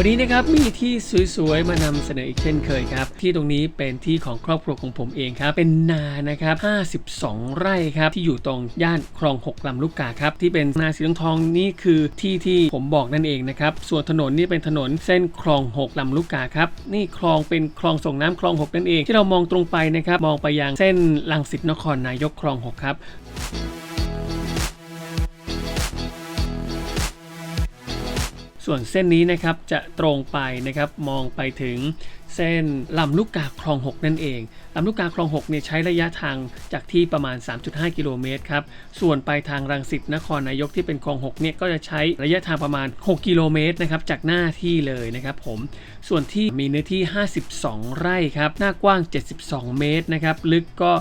วันนี้นะครับมีที่สวยๆ มานำเสนออีกเช่นเคยครับ ที่ตรงนี้เป็นที่ของครอบครัวของผมเองครับ เป็นนานะครับ 52 ไร่ครับที่อยู่ตรงย่านคลอง6ลำลูกกาครับที่เป็นนาสีทองทองนี่คือที่ที่ผมบอกนั่นเองนะครับ ส่วนถนนนี่เป็นถนนเส้นคลอง6ลำลูกกาครับนี่คลองเป็นคลองส่งน้ำคลอง6นั่นเอง ที่เรามองตรงไปนะครับมองไปยังเส้นลังสิตนครนายกคลอง6ครับ ส่วนเส้นนี้นะครับจะตรงไปนะครับมองไปถึง เส้นลำลูกกาคลอง 6 นั่นเองลำลูกกาคลอง6เนี่ยใช้ระยะทางจากที่ประมาณ 3.5 กิโลเมตรครับ ส่วนไปทางรังสิตนครนายกที่เป็นคลอง6เนี่ยก็จะใช้ระยะทางประมาณ 6 กิโลเมตรนะครับจากหน้าที่เลยนะครับผม ส่วนที่มีเนื้อที่ 52 ไร่ครับ หน้ากว้าง 72 เมตรนะครับ ลึกก็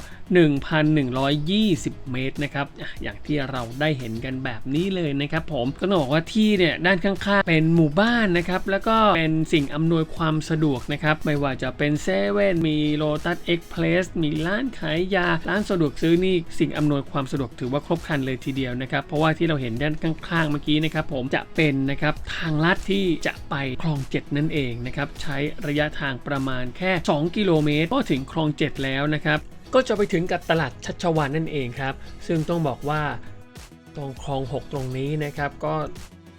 1,120 เมตรนะครับ อย่างที่เราได้เห็นกันแบบนี้เลยนะครับผม ก็ต้องบอกว่าที่เนี่ยด้านข้างๆเป็นหมู่บ้านนะครับ แล้วก็เป็นสิ่งอำนวยความสะดวกนะครับไม่ว่าจะเป็นเซเว่นมีโ o ตัสเอ็กเพลสมีร้านขายยา ร้านสะดวกซื้อนี่สิ่งอำนวยความสะดวกถือว่าครบครันเลยทีเดียวนะครับ เพราะว่าที่เราเห็นด้านข้างๆเมื่อกี้นะครับผมจะเป็นนะครับทางลัดที่จะไปคลอง 7 นั่นเองนะครับใช้ระยะทางประมาณแค่ 2 กิโลเมตรก็ถึงคลอง 7 แล้วนะครับก็จะไปถึงกับตลาดชัชวานนั่นเองครับ ซึ่งต้องบอกว่าตรงคลอง 6 ตรงนี้นะครับก็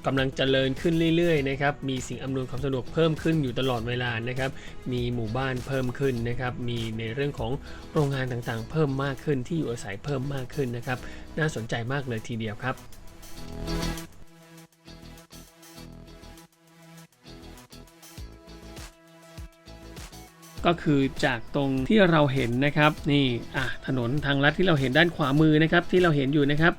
กำลังเจริญขึ้นเรื่อยๆนะครับ มีสิ่งอำนวยความสะดวกเพิ่มขึ้นอยู่ตลอดเวลานะครับ มีหมู่บ้านเพิ่มขึ้นนะครับ มีในเรื่องของโรงงานต่างๆ เพิ่มมากขึ้นที่อยู่อาศัยเพิ่มมากขึ้นนะครับ น่าสนใจมากเลยทีเดียวครับก็คือจากตรงที่เราเห็นนะครับ นี่อะถนนทางลัดที่เราเห็นด้านขวามือนะครับ ที่เราเห็นอยู่นะครับ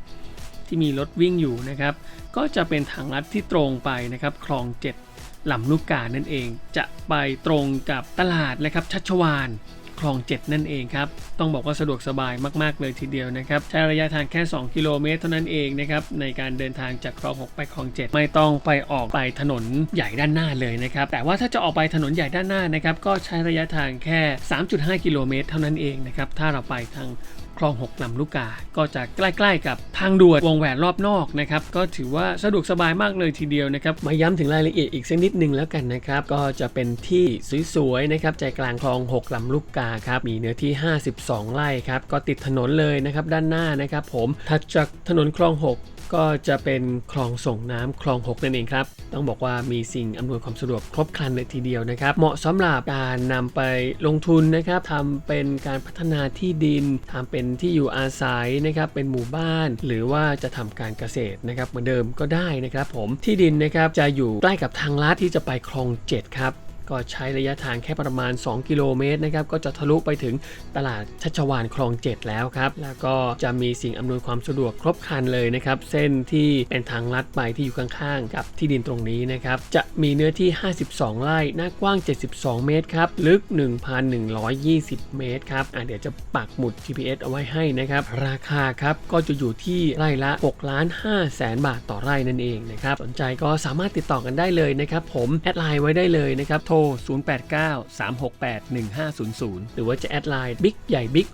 ที่มีรถวิ่งอยู่นะครับ ก็จะเป็นทางลัดที่ตรงไปนะครับ คลอง 7ลำลูกกานั่นเอง จะไปตรงกับตลาดนะครับชัชวานคลอง 7 นั่นเองครับ ต้องบอกว่าสะดวกสบายมาก ๆ เลยทีเดียวนะครับ ใช้ระยะทางแค่ 2 กิโลเมตรเท่านั้นเองนะครับ ในการเดินทางจากคลอง 6 ไปคลอง 7 ไม่ต้องไปออกไปถนนใหญ่ด้านหน้าเลยนะครับ แต่ว่าถ้าจะออกไปถนนใหญ่ด้านหน้านะครับ ก็ใช้ระยะทางแค่ 3.5 กิโลเมตรเท่านั้นเองนะครับ ถ้าเราไปทาง คลอง 6ลำลูกกา ก็จะใกล้ๆกับทางด่วนวงแหวนรอบนอกนะครับ ก็ถือว่าสะดวกสบายมากเลยทีเดียวนะครับ มาย้ำถึงรายละเอียดอีกสักนิดนึงแล้วกันนะครับ ก็จะเป็นที่สวยๆนะครับใจกลางคลอง 6ลำลูกกาครับ มีเนื้อที่ 52 ไร่ครับ ก็ติดถนนเลยนะครับด้านหน้านะครับผม ถัดจากถนนคลอง 6 ก็จะเป็นคลองส่งน้ำคลอง 6 นั่นเองครับ ต้องบอกว่ามีสิ่งอำนวยความสะดวกครบครันเลยทีเดียวนะครับ เหมาะสำหรับการนำไปลงทุนนะครับทำเป็นการพัฒนาที่ดินทำเป็นที่อยู่อาศัยนะครับเป็นหมู่บ้าน หรือว่าจะทำการเกษตรนะครับเหมือนเดิมก็ได้นะครับ ผมที่ดินนะครับจะอยู่ใกล้กับทางลัดที่จะไปคลอง 7 ครับ ก็ใช้ระยะทางแค่ประมาณ 2 กิโลเมตรนะครับก็จะทะลุไปถึงตลาดชัชวานคลอง 7 แล้วครับ แล้วก็จะมีสิ่งอำนวยความสะดวกครบครันเลยนะครับ เส้นที่เป็นทางลัดไปที่อยู่ข้างๆ กับที่ดินตรงนี้นะครับ จะมีเนื้อที่ 52 ไร่หน้ากว้าง 72 เมตรครับ ลึก 1,120 เมตรครับอะเดี๋ยวจะปักหมุด GPS เอาไว้ให้นะครับ ราคาครับก็จะอยู่ที่ไร่ละ6ล้าน5แสนบาทต่อไร่นั่นเองนะครับสนใจก็สามารถติดต่อกันได้เลยนะครับผมแอดไลน์ไว้ได้เลยนะครับโทร0893681500 หรือว่าจะแอดไลน์บิ๊กใหญ่บิ๊ก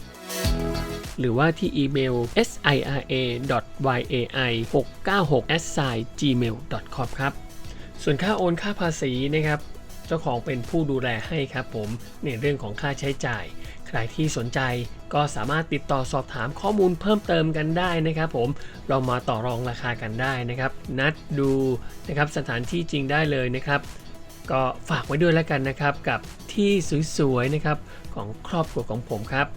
หรือว่าที่อีเมล sira.yai696@gmail.com ครับ ส่วนค่าโอนค่าภาษีนะครับ เจ้าของเป็นผู้ดูแลให้ครับผม ในเรื่องของค่าใช้จ่าย ใครที่สนใจก็สามารถติดต่อสอบถามข้อมูลเพิ่มเติมกันได้นะครับผม เรามาต่อรองราคากันได้นะครับ นัดดูนะครับสถานที่จริงได้เลยนะครับ ก็ฝากไว้ด้วยแล้วกันนะครับกับที่สวยๆนะครับของครอบครัวของผมครับ